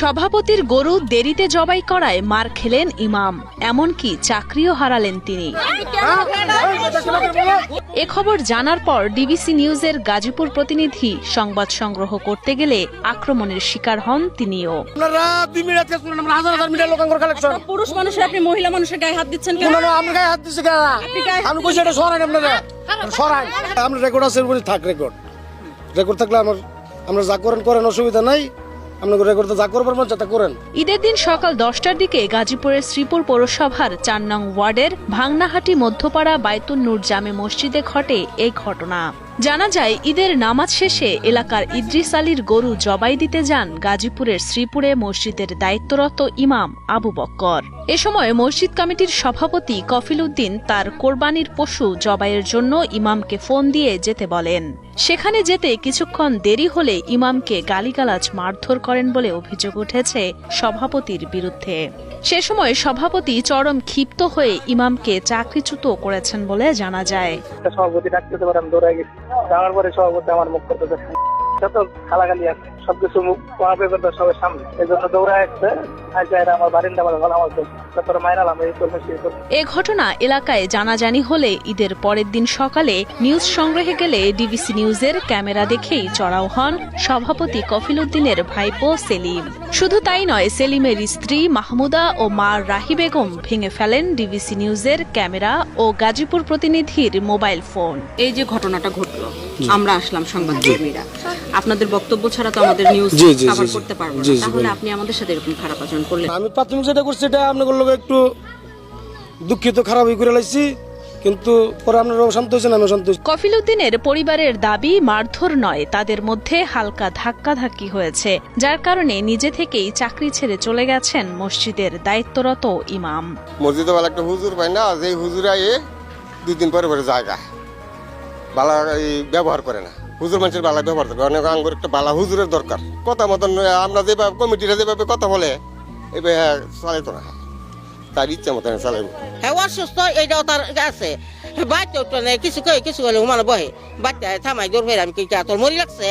সভাপতির গরু দেরিতে জবাই করায় মার খেলেন ইমাম এমনকি চাকরিও হারালেন তিনি। এ খবর জানার পর ডিবিসি নিউজের গাজীপুর প্রতিনিধি সংবাদ সংগ্রহ করতে গেলে আক্রমণের শিকার হন তিনিও। আপনারা দুই মিনিট আজকে শুনুন আমরা হাজার হাজার মিটার লোকাঙ্কর কালেকশন পুরুষ মানুষের আপনি মহিলা মানুষের গায়ে হাত দিচ্ছেন কেন? আমি গায়ে হাত দিচ্ছি আমি কইছি এটা সরাই আপনারা। সরাই আমরা রেকর্ড আছে থাক রেকর্ড রেকর্ড থাকলে আমার আমরা যা করেন করেন, অসুবিধা নাই। ঈদের দিন সকাল দশটার দিকে গাজীপুরের শ্রীপুর পৌরসভার চার নং ওয়ার্ডের ভাংনাহাটি মধ্যপাড়া বাইতুল নূর জামে মসজিদে ঘটে এই ঘটনা। জানা যায়, ঈদের নামাজ শেষে এলাকার ইদ্রিস আলীর গরু জবাই দিতে যান গাজীপুরের শ্রীপুরে মসজিদের দায়িত্বরত ইমাম আবু বক্কর। এ সময় মসজিদ কমিটির সভাপতি কফিল উদ্দিন তার কোরবানির পশু জবাইয়ের জন্য ইমামকে ফোন দিয়ে যেতে বলেন। সেখানে যেতে কিছুক্ষণ দেরি হলে ইমামকে গালিগালাজ মারধর করেন বলে অভিযোগ উঠেছে সভাপতির বিরুদ্ধে। সে সময় সভাপতি চরম ক্ষিপ্ত হয়ে ইমামকে চাকরিচ্যুত করেছেন বলে জানা যায়। সভাপতি ডাকতে দৌড়াই গেছি। যাওয়ার পরে সভাপতি আমার মুখ করতে দেখেন যত খালাগালি আছে। সবকিছু পড়াবে করতে সবার সামনে। এই জন্য দৌড়ায় আসছে। আজ এরা আমার বারিন্দা বলে ভালো আমার তারপরে মাইনালাম এই করব সেই এ ঘটনা এলাকায় জানাজানি হলে ঈদের পরের দিন সকালে নিউজ সংগ্রহে গেলে ডিবিসি নিউজের ক্যামেরা দেখেই চড়াও হন সভাপতি কফিল উদ্দিনের ভাইপো সেলিম। শুধু তাই নয় সেলিমের স্ত্রী মাহমুদা ও মা রাহি বেগম ভেঙে ফেলেন ডিবিসি নিউজের ক্যামেরা ও গাজীপুর প্রতিনিধির মোবাইল ফোন। এই যে ঘটনাটা ঘটলো আমরা আসলাম সংবাদকর্মীরা আপনাদের বক্তব্য ছাড়া তো আমাদের নিউজ জি, জি, কভার জি, জি। করতে পারব না। তাহলে আপনি আমাদের সাথে এরকম খারাপ আচরণ করলেন। আমি প্রাথমিক যেটা করছি এটা আপনাদের লোক একটু দুঃখিত খারাপ করে লাইছি। কিন্তু পরে আপনারা শান্ত হয়েছেন আমি শান্ত কফিল উদ্দিনের পরিবারের দাবি মারধর নয় তাদের মধ্যে হালকা ধাক্কাধাক্কি হয়েছে যার কারণে নিজে থেকেই চাকরি ছেড়ে চলে গেছেন মসজিদের দায়িত্বরত ইমাম। মসজিদে বেলা একটা হুজুর পাই না যে হুজুর দুই দিন পরে পরে জায়গা বালা এই ব্যবহার করে না। হুজুর মানুষের বালা ব্যবহার করে অনেক আঙ্গুর একটা বালা হুজুরের দরকার। কথা মতন আমরা যেভাবে, কমিটিরা যেভাবে কথা বলে এভাবে চালাইতো না। তার ইচ্ছা মতন চালাইব হ্যাঁ অসুস্থ এইটাও তার আছে। বাচ্চা উঠতো নেই, কিছু কই, কিছু বলে মানে বহে। বাচ্চা থামাই দৌড় ফের আমি কি, তোর মরি লাগছে?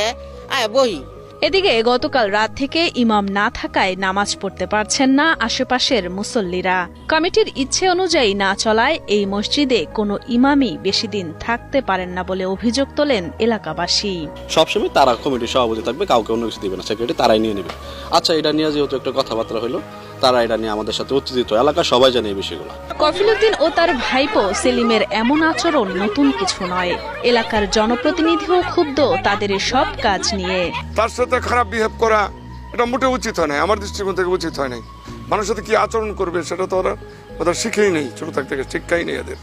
আয়, বহি। এদিকে গতকাল রাত থেকে ইমাম না থাকায় নামাজ পড়তে পারছেন না আশেপাশের মুসল্লিরা। কমিটির ইচ্ছে অনুযায়ী না চলায় এই মসজিদে কোনো ইমামই বেশি দিন থাকতে পারেন না বলে অভিযোগ তোলেন এলাকাবাসী। সবসময় তারা কমিটির সভাপতি থাকবে, কাউকে অন্য কিছু দিবে না সেক্রেটারি তারাই নিয়ে নেবে। আচ্ছা এটা নিয়ে যেহেতু একটা কথাবার্তা হলো তারা এটা নিয়ে আমাদের সাথে উত্তেজিত। এলাকা সবাই জানে এই বিষয়গুলো। কফিলুদ্দিন ও তার ভাইপো সেলিমের এমন আচরণ নতুন কিছু নয়। এলাকার জনপ্রতিনিধিও ক্ষুব্ধ তাদের সব কাজ নিয়ে। তার সাথে খারাপ বিহেভ করা এটা মোটে উচিত হয় না আমার দৃষ্টিকোণ থেকে উচিত হয় নাই। মানুষের সাথে কি আচরণ করবে সেটা তো ওরা ওদের শিখেই নেই। ছোট থাকতে শিক্ষাই নেই এদের।